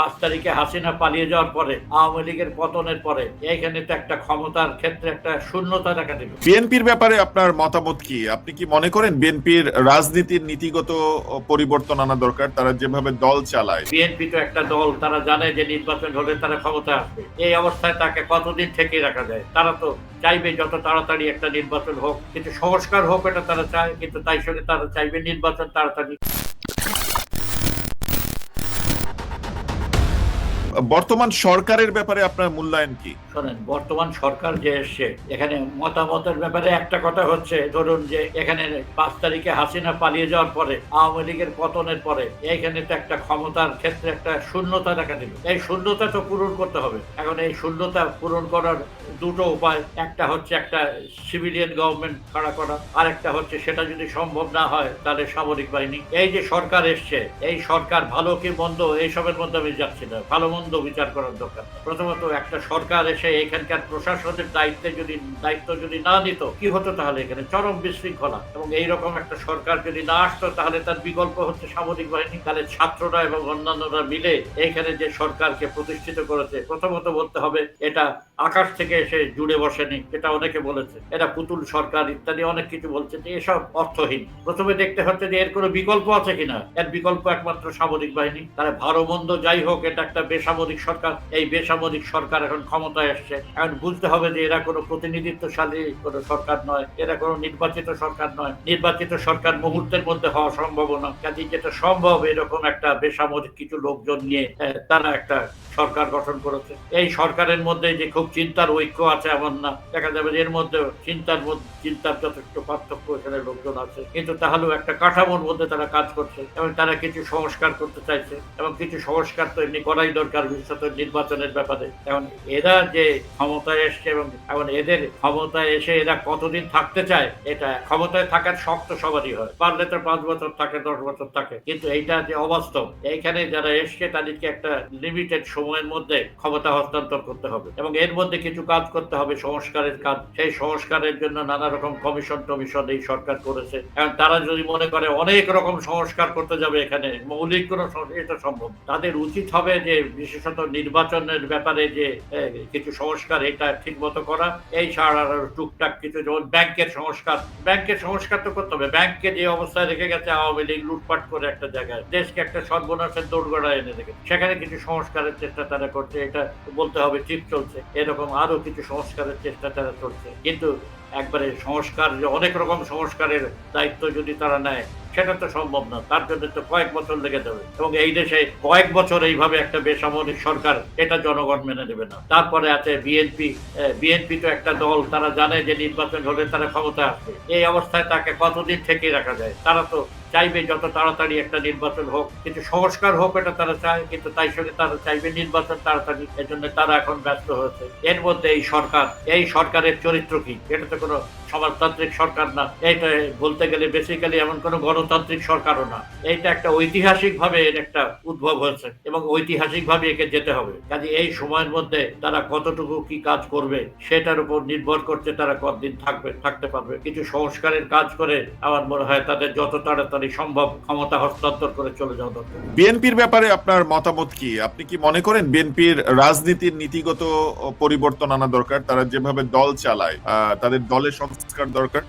পাঁচ তারিখে হাসিনা পালিয়ে যাওয়ার পরে আওয়ামী লীগের পতনের পরে এইখানে তো একটা ক্ষমতার ক্ষেত্রে একটা শূন্যতা দেখা দিল। বিএনপির ব্যাপারে আপনার মতামত কি? আপনি কি মনে করেন বিএনপির রাজনীতির নীতিগত পরিবর্তন আনা দরকার? তারা যেভাবে দল চালায়। বিএনপি তো একটা দল তারা জানে যে নির্বাচন হলে তারা ক্ষমতা আসবে। এই অবস্থায় তাকে কতদিন থেকে রাখা যায়? তারা তো চাইবে যত তাড়াতাড়ি একটা নির্বাচন হোক কিন্তু সংস্কার হোক এটা তারা চায় কিন্তু তাই সঙ্গে তারা চাইবে নির্বাচন তাড়াতাড়ি। বর্তমান সরকারের ব্যাপারে আপনার মূল্যায়ন কি? শোনেন, বর্তমান সরকার যে এসছে, এখানে মতামতের ব্যাপারে একটা কথা হচ্ছে, ধরুন যে এখানে পাঁচ তারিখে হাসিনা পালিয়ে যাওয়ার পরে, আওয়ামী লীগের পতনের পরে, এইখানে তো একটা ক্ষমতার ক্ষেত্রে একটা শূন্যতা দেখা দিল। এই শূন্যতা তো পূরণ করতে হবে। এখন এই শূন্যতা পূরণ করার দুটো উপায়, একটা হচ্ছে একটা সিভিলিয়ান গভর্নমেন্ট খাড়া করা আর একটা হচ্ছে সেটা যদি সম্ভব না হয়, তাহলে সামরিক বাহিনী। এই যে সরকার এসছে, এই সরকার ভালো কি মন্দ, এইসবের মধ্যে আমি যাচ্ছি না। ভালো মন্দ বিচার করার দরকার। প্রথমত একটা সরকার এসে এখানকার প্রশাসনের দায়িত্বে যদি, দায়িত্ব যদি না নিত, কি হতো তাহলে এখানে? চরম বিশৃঙ্খলা। এবং এইরকম একটা সরকার যদি না আসতো, তাহলে তার বিকল্প হচ্ছে সামরিক বাহিনী, তাহলে ছাত্ররা এবং অন্যান্যরা মিলে এখানে যে সরকারকে প্রতিষ্ঠিত করেছে, প্রথমত বলতে হবে, এটা আকাশ থেকে এসে জুড়ে বসেনি, এটা অনেকে বলেছে। এটা পুতুল সরকার ইত্যাদি অনেক কিছু বলছে যে এসব অর্থহীন। প্রথমে দেখতে হচ্ছে যে এর কোনো বিকল্প আছে কিনা? এর বিকল্প একমাত্র সামরিক বাহিনী। তারা ভালো মন্দ যাই হোক, এটা একটা বেসামরিক সরকার। এই বেসামরিক সরকার এখন ক্ষমতায় আসছে এখন বুঝতে হবে যে এরা কোনো প্রতিনিধিত্বশালী কোনো সরকার নয়, এরা কোনো নির্বাচিত সরকার নয়। নির্বাচিত সরকার মুহূর্তের মধ্যে হওয়া সম্ভব না। কাজে যেটা সম্ভব এরকম একটা বেসামরিক কিছু লোকজন নিয়ে তারা একটা সরকার গঠন করেছে। এই সরকারের মধ্যে যে খুব চিন্তার ঐক্য আছে এমন না। দেখা যাবে এর মধ্যে চিন্তার মধ্যে, চিন্তার যথেষ্ট পার্থক্য এখানে লোকজন আছে। কিন্তু তাহলেও একটা কাঠামোর মধ্যে তারা কাজ করছে এবং তারা কিছু সংস্কার করতে চাইছে এবং কিছু সংস্কার তো এমনি করাই দরকার বিশেষত নির্বাচনের ব্যাপারে। এখন এরা যে ক্ষমতায় এসছে এবং এখন এদের ক্ষমতায় এসে এরা কতদিন থাকতে চায় এটা ক্ষমতায় থাকার শক্ত সবারই হয়। পারলে তো পাঁচ বছর থাকে দশ বছর থাকে কিন্তু এইটা যে অবাস্তব এইখানে যারা এসছে তাদেরকে একটা লিমিটেড সময়ের মধ্যে ক্ষমতা হস্তান্তর করতে হবে এবং এর মধ্যে কিছু কাজ করতে হবে সংস্কারের কাজ। সেই সংস্কারের জন্য নানা রকম কমিশন টমিশন এই সরকার করেছে। এবং তারা যদি মনে করে অনেক রকম সংস্কার করতে যাবে এখানে মৌলিক কোনো এটা সম্ভব তাদের উচিত হবে যে বিশেষত নির্বাচনের ব্যাপারে যে এ, কিছু সংস্কার এটা ঠিক মতো করা। এই ছাড়া টুকটাক কিছু যেমন ব্যাংকের সংস্কার। ব্যাংকের সংস্কার তো করতে হবে। ব্যাংককে যে অবস্থায় রেখে গেছে আওয়ামী লীগ লুটপাট করে একটা জায়গায়। দেশকে একটা সর্বনাশের দৌড়গড়া এনে রেখেছে। সেখানে কিছু সংস্কারের চেষ্টা তারা করছে। এটা বলতে হবে, ঠিক চলছে। এরকম আরও কিছু সংস্কারের চেষ্টা তারা চলছে কিন্তু একবারে সংস্কার, যে অনেক রকম সংস্কারের দায়িত্ব যদি তারা নেয়, সেটা তো সম্ভব না। তার জন্য তো কয়েক বছর লেগে যাবে। এবং এই দেশে কয়েক বছর এইভাবে একটা বেসামরিক সরকার, এটা জনগণ মেনে নেবে না। তারপরে আছে বিএনপি। বিএনপি তো একটা দল, তারা জানে যে নির্বাচন হলে তারা ক্ষমতা আসবে। এই অবস্থায় তাকে কতদিন থেকে রাখা যায়? তারা তো চাইবে যত তাড়াতাড়ি একটা নির্বাচন হোক, কিন্তু সংস্কার হোক এটা তারা চায়, কিন্তু তাই সঙ্গে তারা চাইবে নির্বাচন তাড়াতাড়ি, এজন্য তারা এখন ব্যস্ত হয়েছে। এর মধ্যে এই সরকার, এই সরকারের চরিত্র কি? এটা তো কোনো সমাজতান্ত্রিক সরকার না। এটা বলতে গেলে বেসিক্যালি এমন কোনো গণতান্ত্রিক সরকারও না। এইটা একটা ঐতিহাসিক ভাবে এর একটা উদ্ভব হয়েছে এবং ঐতিহাসিক ভাবে একে যেতে হবে। কাজে এই সময়ের মধ্যে তারা কতটুকু কি কাজ করবে সেটার উপর নির্ভর করছে তারা কতদিন থাকবে, থাকতে পারবে। কিছু সংস্কারের কাজ করে আমার মনে হয় তাদের যত তাড়াতাড়ি সম্ভব ক্ষমতা হস্তান্তর করে চলে যাওয়া দরকার। বিএনপির ব্যাপারে আপনার মতামত কি? আপনি কি মনে করেন বিএনপির রাজনীতির নীতিগত পরিবর্তন আনা দরকার? তারা যেভাবে দল চালায় তাদের দলের সংস্কার দরকার।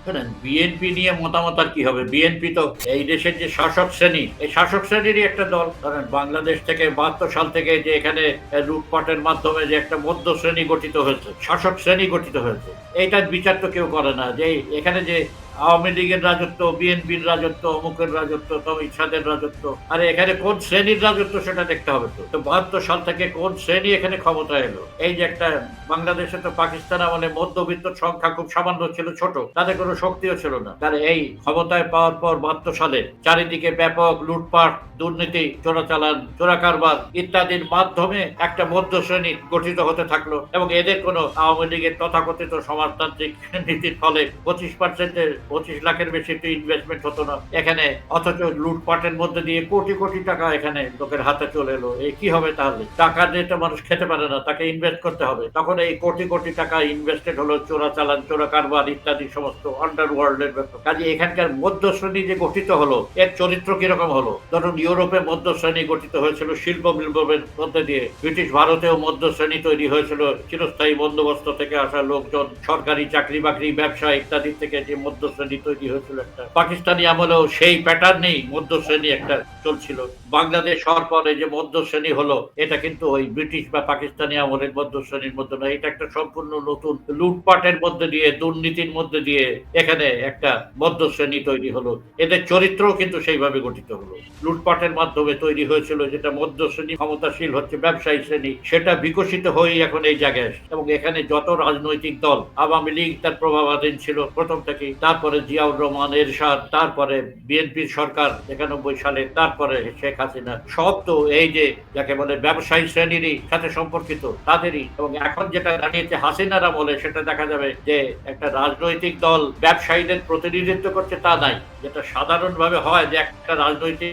বিএনপি নিয়ে মতামত আর কি হবে? বিএনপি তো এই দেশের যে শাসক শ্রেণি, এই শাসক শ্রেণীরই একটা দল। ধরেন বাংলাদেশ থেকে বাহাত্তর সাল থেকে যে এখানে লুটপাটের মাধ্যমে যে একটা মধ্য শ্রেণি গঠিত হয়েছে, শাসক শ্রেণি গঠিত হয়েছে, এইটার বিচার তো কেউ করে না। যে এখানে যে আওয়ামী লীগের রাজত্ব, বিএনপির রাজত্ব, অমুকের রাজত্ব ইচ্ছাদের রাজত্ব। আরে এখানে কোন শ্রেণির রাজত্ব সেটা দেখতে হবে তো। তো বাহাত্তর সাল থেকে কোন শ্রেণি এখানে ক্ষমতায় এলো? এই যে একটা বাংলাদেশে তো পাকিস্তান আমলে মধ্যবিত্ত সংখ্যা খুব সামান্য ছিল, ছোট। তাদের কোনো শক্তিও ছিল না। তার এই ক্ষমতায় পাওয়ার পর বাহাত্তর সালে চারিদিকে ব্যাপক লুটপাট, দুর্নীতি, চোরাচালান, চোরাকারবার ইত্যাদির মাধ্যমে একটা মধ্য শ্রেণি গঠিত হতে থাকল এবং এদের কোনো আওয়ামী লীগের তথাকথিত সমাজতান্ত্রিক নীতির ফলে পঁচিশ পার্সেন্টের পঁচিশ লাখের বেশি তো ইনভেস্টমেন্ট হতো না। এখানে অথচ লুটপাটের মধ্যে দিয়ে কোটি কোটি টাকা এখানে লোকের হাতে চলে এলো। এই কি হবে তাহলে? টাকা তো মানুষ খেতে পারে না, তাকে ইনভেস্ট করতে হবে। তখন এই কোটি কোটি টাকা ইনভেস্টেড হলো, চোরা চালান, চোরা কারবার ইত্যাদি সমস্ত আন্ডার ওয়ার্ল্ডের ব্যাপার। কাজে এখানকার মধ্য শ্রেণি যে গঠিত হলো, এর চরিত্র কীরকম হলো? ধরুন ইউরোপে মধ্য শ্রেণি গঠিত হয়েছিল শিল্প বিপ্লবের মধ্যে দিয়ে। ব্রিটিশ ভারতেও মধ্য শ্রেণি তৈরি হয়েছিল। চিরস্থায়ী বন্দোবস্ত থেকে আসা লোকজন, সরকারি চাকরি বাকরি ব্যবসা ইত্যাদি থেকে যে মধ্য শ্রেণি তৈরি হয়েছিল একটা। পাকিস্তানি আমলেও সেই প্যাটার্নেই মধ্য শ্রেণি একটা চলছিল। বাংলাদেশ হওয়ার পরে যে মধ্য শ্রেণি হলো, এটা কিন্তু ওই ব্রিটিশ বা পাকিস্তানি আমলের মধ্য শ্রেণির মধ্যে নয়, এটা একটা সম্পূর্ণ নতুন লুটপাটের মধ্যে দিয়ে, দুর্নীতির মধ্যে দিয়ে এখানে একটা মধ্য শ্রেণি তৈরি হলো। এদের চরিত্রও কিন্তু সেইভাবে গঠিত হলো। লুটপাটের মাধ্যমে তৈরি হয়েছিল যেটা মধ্য শ্রেণি ক্ষমতাশীল হচ্ছে ব্যবসায়ী শ্রেণি, সেটা বিকশিত হয়েই এখন এই জায়গায় এবং এখানে যত রাজনৈতিক দল, আওয়ামী লীগ তার প্রভাবাধীন ছিল প্রথম থেকেই। তারপরে জিয়াউর রহমান, এরশাদ, তারপরে বিএনপির সরকার একানব্বই সালে, তারপরে শেখ হাসিনা, সব তো এই যে যাকে বলে ব্যবসায়ী শ্রেণীরই সাথে সম্পর্কিত, তাদেরই। এবং এখন যেটা দাঁড়িয়েছে হাসিনারা বলে, সেটা দেখা যাবে যে একটা রাজনৈতিক দল ব্যবসায়ীদের প্রতিনিধিত্ব করছে তা নাই। যেটা সাধারণভাবে হয় যে একটা রাজনৈতিক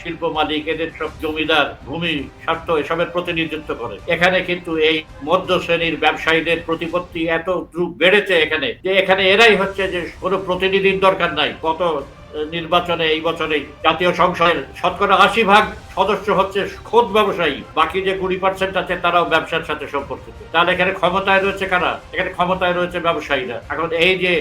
শিল্প মালিক, এদের সব জমিদার, ভূমি, স্বার্থ এসবের প্রতিনিধিত্ব করে। এখানে কিন্তু এই মধ্য শ্রেণির ব্যবসায়ীদের প্রতিপত্তি এত দ্রুত বেড়েছে এখানে, যে এখানে এরাই হচ্ছে যে কোনো প্রতিনিধির দরকার নাই। কত নির্বাচনে এই বছরে জাতীয় সংসদের শতকরা আশি ভাগ সদস্য হচ্ছে খোদ ব্যবসায়ী। বাকি যে কুড়ি পার্সেন্ট আছে তারাও ব্যবসার সাথে সম্পর্কিত। তাহলে এখানে ক্ষমতায় রয়েছে কারা? এখানে ক্ষমতায় রয়েছে ব্যবসায়ীরা। এখন এই যে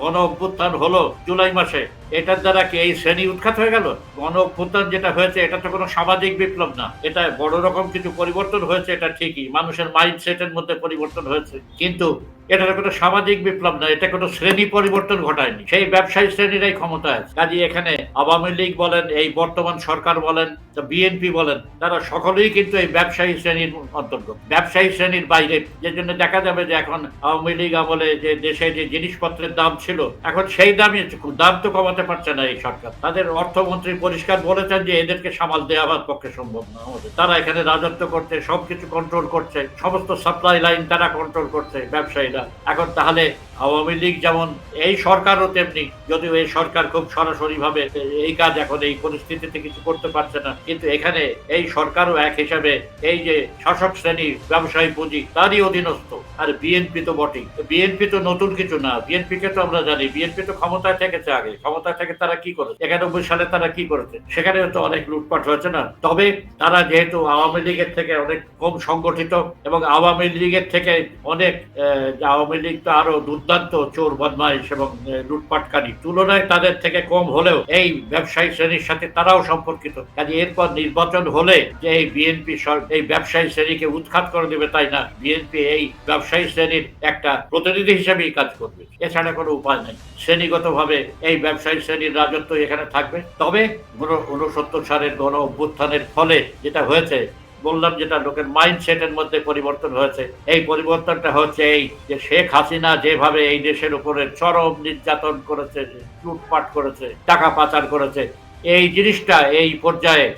গণ অভ্যুত্থান হলো জুলাই মাসে এটার দ্বারা কি এই শ্রেণি উৎখাত হয়ে গেল? গণ অভ্যুত্থান যেটা হয়েছে, এটা তো কোনো সামাজিক বিপ্লব না। এটা বড় রকম কিছু পরিবর্তন হয়েছে, এটা ঠিকই। মানুষের মাইন্ডসেটের মধ্যে পরিবর্তন হয়েছে। কিন্তু এটা কোনো সামাজিক বিপ্লব না এটা কোনো শ্রেণি পরিবর্তন ঘটায়নি। সেই ব্যবসায়ী শ্রেণীরাই ক্ষমতা আছে। কাজে এখানে আওয়ামী লীগ বলেন, এই বর্তমান সরকার বলেন বিএনপি বলেন, তারা সকলেই কিন্তু এই ব্যবসায়ী শ্রেণির অন্তর্গত। ব্যবসায়ী শ্রেণির বাইরে। যে জন্য দেখা যাবে যে এখন আওয়ামী লীগ আমলে যে দেশে যে জিনিসপত্রের দাম ছিল, এখন সেই দামই দাম তো কমাতে পারছে না এই সরকার। তাদের অর্থমন্ত্রী পরিষ্কার বলেছেন যে এদেরকে সামাল দেওয়া আমার পক্ষে সম্ভব না। আমাদের তারা এখানে রাজত্ব করছে, সবকিছু কন্ট্রোল করছে, সমস্ত সাপ্লাই লাইন তারা কন্ট্রোল করছে, ব্যবসায়ীরা। এখন তাহলে আওয়ামী লীগ যেমন এই সরকারও তেমনি, যদিও এই সরকার খুব সরাসরি ভাবে এই কাজ এখন এই পরিস্থিতিতে কিছু করতে পারছে না, কিন্তু এখানে এই সরকারও এক হিসাবে এই যে শাসক শ্রেণি ব্যবসায়ী পুঁজি, তারই অধীনস্থ। আর বিএনপি তো বটেই। বিএনপি তো নতুন কিছু না। বিএনপি কে তো আমরা জানি বিএনপি তো ক্ষমতায় থেকেছে আগে। ক্ষমতায় থেকে তারা কি করেছে? একানব্বই সালে তারা কি করেছে? সেখানে তো অনেক লুটপাট হয়েছে না? তবে তারা যেহেতু আওয়ামী লীগের থেকে অনেক কম সংগঠিত এবং আওয়ামী লীগের থেকে অনেক আওয়ামী লীগ তো আরও দুর্দান্ত চোর, বদমাইশ এবং লুটপাটকারী। তুলনায় তাদের থেকে কম হলেও এই ব্যবসায়ী শ্রেণির সাথে তারাও সম্পর্কিত। কাজে এরপর নির্বাচন হলে যে এই বিএনপি এই ব্যবসায়ী শ্রেণীকে উৎখাত করে দেবে তাই না? বিএনপি এই ব্যবসায়ী শ্রেণির একটা প্রতিনিধি হিসেবেই কাজ করবে। এছাড়া কোনো উপায় নেই। শ্রেণীগতভাবে এই ব্যবসায়ী শ্রেণির রাজত্ব এখানে থাকবে। তবে উনসত্তর সালের গণ অভ্যুত্থানের ফলে যেটা হয়েছে বললাম যেটা লোকের মাইন্ডসেটের মধ্যে পরিবর্তন হয়েছে। এই পরিবর্তনটা হচ্ছে এই যে শেখ হাসিনা যেভাবে এই দেশের উপরে চরম নির্যাতন করেছে, লুটপাট করেছে, টাকা পাচার করেছে, এই জিনিসটা এই পর্যায়ে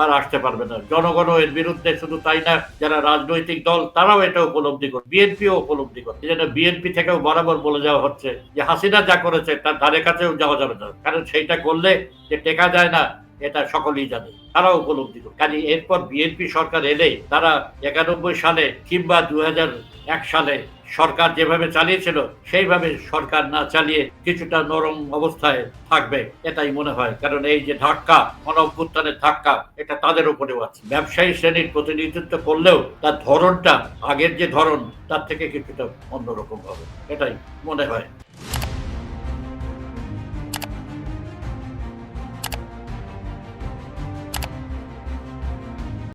আর আসতে পারবে না। জনগণ এর বিরুদ্ধে শুধু তাই না, যারা রাজনৈতিক দল তারাও এটা উপলব্ধি করে, বিএনপিও উপলব্ধি করে। জন্য বিএনপি থেকেও বরাবর বলে যাওয়া হচ্ছে যে হাসিনা যা করেছে তার ধারে কাছেও যাওয়া যাবে না। কারণ সেইটা করলে যে টেকা যায় না এটা সকলেই জানে তারা উপলব্ধি করে। কাজে এরপর বিএনপি সরকার এলে তারা একানব্বই সালে কিংবা দু এক সালে সরকার যেভাবে চালিয়েছিল, সেইভাবে সরকার না চালিয়ে কিছুটা নরম অবস্থায় থাকবে এটাই মনে হয়। কারণ এই যে ধাক্কা গণ অভ্যুত্থানের ধাক্কা, এটা তাদের উপরেও আছে। ব্যবসায়ী শ্রেণির প্রতিনিধিত্ব করলেও তার ধরনটা, আগের যে ধরন, তার থেকে কিছুটা অন্যরকম হবে। এটাই মনে হয়।